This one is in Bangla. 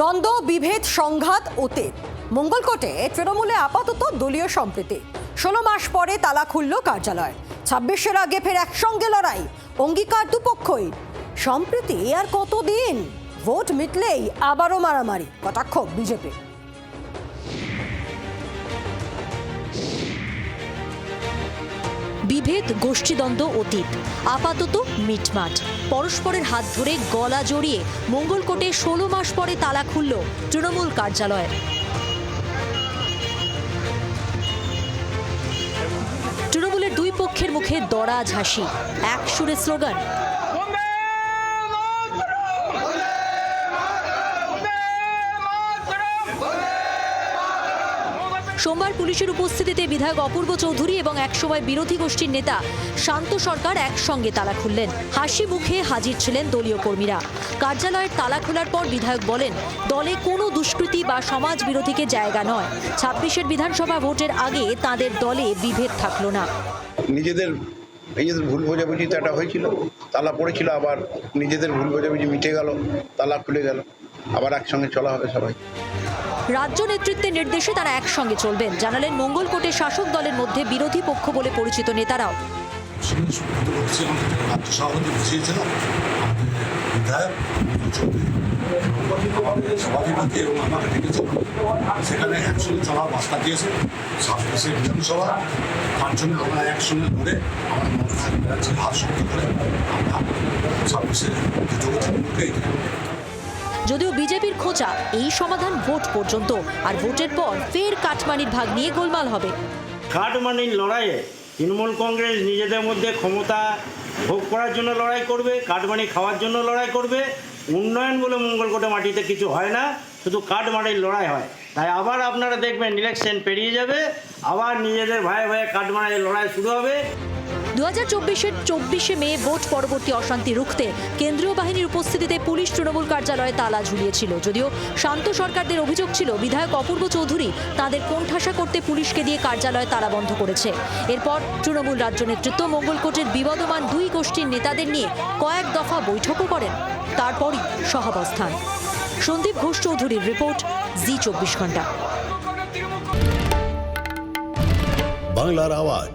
দ্বন্দ্ব, বিভেদ, সংঘাত অতীত মঙ্গলকোটে তৃণমূলে আপাতত দলীয় সম্প্রীতি। ষোলো মাস পরে তালা খুলল কার্যালয়। ছাব্বিশের আগে ফের একসঙ্গে লড়াই। অঙ্গীকার দুপক্ষই। সম্প্রীতি আর কতদিন? ভোট মিটলেই আবারও মারামারি। কটাক্ষ বিজেপি। বিভেদ, গোষ্ঠীদ্বন্দ্ব, অতীত। আপাতত মিটমাট। পরস্পরের হাত ধরে গলা জড়িয়ে মঙ্গলকোটে ষোলো মাস পরে তালা খুলল তৃণমূল কার্যালয়ের তৃণমূলের দুই পক্ষের মুখে দড়া ঝাঁসি এক সুরে স্লোগান সোমবার পুলিশের উপস্থিতিতে বিধায়ক অপূর্ব চৌধুরী এবং একসময় বিরোধী গোষ্ঠীর নেতা শান্ত সরকার একসঙ্গে তালা খুললেন। হাসি মুখে হাজির ছিলেন দলীয় কর্মীরা। কার্যালয়ের তালা খোলার পর বিধায়ক বলেন, দলে কোনো দুষ্কৃতি বা সমাজ বিরোধীকে জায়গা নয়। ছাব্বিশের বিধানসভা ভোটের আগে তাদের দলে বিভেদ থাকল না। নিজেদের নিজেদের ভুল বোঝাবুঝি তো একটা হয়েছিল, তালা পড়েছিল, আবার নিজেদের ভুল বোঝাবুঝি মিটে গেল, তালা খুলে গেল। আবার একসঙ্গে চলা হবে সবাই। রাজ্য নেতৃত্বের নির্দেশে তারা একসঙ্গে চলবেন জানালেন মঙ্গলকোটে শাসক দলের মধ্যে বিরোধী পক্ষ বলে পরিচিত নেতারাও। সেখানে একসঙ্গে চলার দিয়েছে বিধানসভা জন্য আমরা একসঙ্গে ধরে আমরা মমতা ব্যানার্জির হাত শক্ত করে আমরা যদিও বিজেপির খোঁচা, এই সমাধান ভোট পর্যন্ত। আর ভোটের পর ফের কাটমানির ভাগ নিয়ে গোলমাল হবে। কাঠমানির লড়াইয়ে তৃণমূল কংগ্রেস নিজেদের মধ্যে ক্ষমতা ভোগ করার জন্য লড়াই করবে, কাঠমানি খাওয়ার জন্য লড়াই করবে। উন্নয়ন বলে মঙ্গলকোটে মাটিতে কিছু হয় না, শুধু কাঠমানির লড়াই হয়। তাই আবার আপনারা দেখবেন, ইলেকশন পেরিয়ে যাবে, আবার নিজেদের ভাই ভাই কাঠমানির লড়াই শুরু হবে। দু হাজার চব্বিশের চব্বিশে মে ভোট পরবর্তী অশান্তি রুখতে কেন্দ্রীয় বাহিনীর উপস্থিতিতে পুলিশ তৃণমূল কার্যালয়ে তালা ঝুলিয়েছিল। যদিও শান্ত সরকারদের অভিযোগ ছিল, বিধায়ক অপূর্ব চৌধুরী তাদের কোণঠাসা করতে পুলিশকে দিয়ে কার্যালয় তালা বন্ধ করেছে। এরপর তৃণমূল রাজ্য নেতৃত্ব মঙ্গলকোটের বিবাদমান দুই গোষ্ঠীর নেতাদের নিয়ে কয়েক দফা বৈঠকও করেন। তারপরই সহাবস্থান। সন্দীপ ঘোষ চৌধুরীর রিপোর্ট, জি চব্বিশ ঘণ্টা বাংলার আওয়াজ।